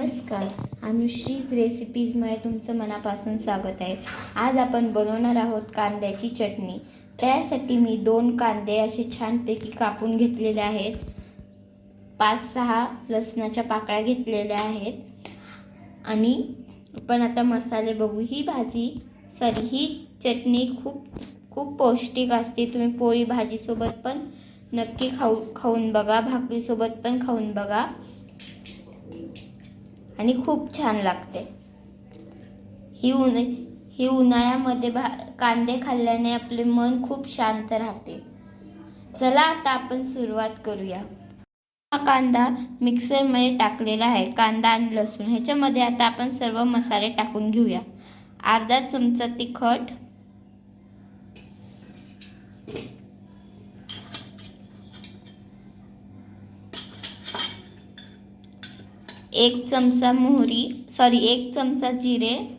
नमस्कार अनुश्रीज रेसिपीजमध्ये तुमचं मनापासून स्वागत आहे. आज आपण बनवणार आहोत कांद्याची चटणी. त्यासाठी मी दोन कांदे असे छानपैकी कापून घेतलेले आहेत. पाच सहा लसणाच्या पाकळ्या घेतलेल्या आहेत. आणि आपण आता मसाले बघू. ही भाजी सॉरी ही चटणी खूप खूप पौष्टिक असते. तुम्ही पोळी भाजीसोबत पण नक्की खाऊ खाऊन बघा. भाकरीसोबत पण खाऊन बघा. आणि खूप छान लागते. ही उन ही उन्हाळ्यामध्ये भा कांदे खाल्ल्याने आपले मन खूप शांत राहते. चला आता आपण सुरुवात करूया. हा कांदा मिक्सरमध्ये टाकलेला आहे. कांदा आणि लसूण. ह्याच्यामध्ये आता आपण सर्व मसाले टाकून घेऊया. अर्धा चमचा तिखट. एक चमचा मोहरी सॉरी एक चमचा जिरे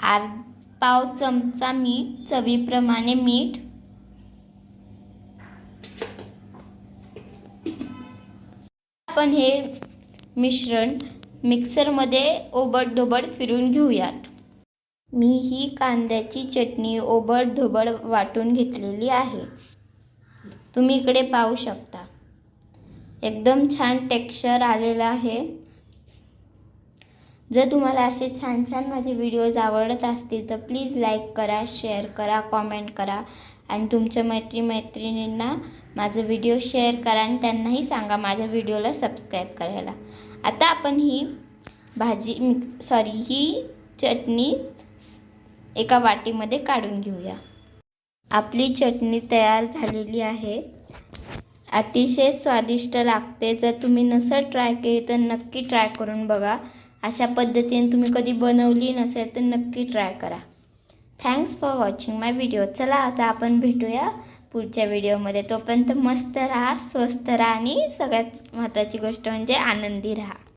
आर पाव चमचा मीठ चवीप्रमाणे मीठ आपण हे मिश्रण मिक्सरमध्ये ओबड-धोबड फिरून घेऊयात. मी ही कांद्याची चटणी ओबड-धोबड वाटून घेतलेली आहे. तुम्ही इकडे पाहू शकता. एकदम छान टेक्स्चर आलेलं आहे. जर तुम्हाला असे छान छान माझे व्हिडिओज आवडत असतील तर प्लीज लाईक करा शेअर करा कॉमेंट करा. आणि तुमच्या मैत्री मैत्रिणींना माझं व्हिडिओ शेअर करा आणि त्यांनाही सांगा माझ्या व्हिडिओला सबस्क्राईब करायला. आता आपण ही भाजी मिक्स सॉरी ही चटणी एका वाटीमध्ये काढून घेऊया. आपली चटणी तयार झालेली आहे. अतिशय स्वादिष्ट लागते. जर तुम्ही नसेल ट्राय केली तर नक्की ट्राय करून बघा. अशा पद्धतीने तुम्ही कधी बनवली नसेल तर नक्की ट्राय करा. Thanks for watching my video चला आता आपण भेटूया पुढच्या व्हिडिओमध्ये तोपर्यंत मस्त राहा स्वस्त राहा आणि सगळ्यात महत्त्वाची गोष्ट म्हणजे आनंदी राहा.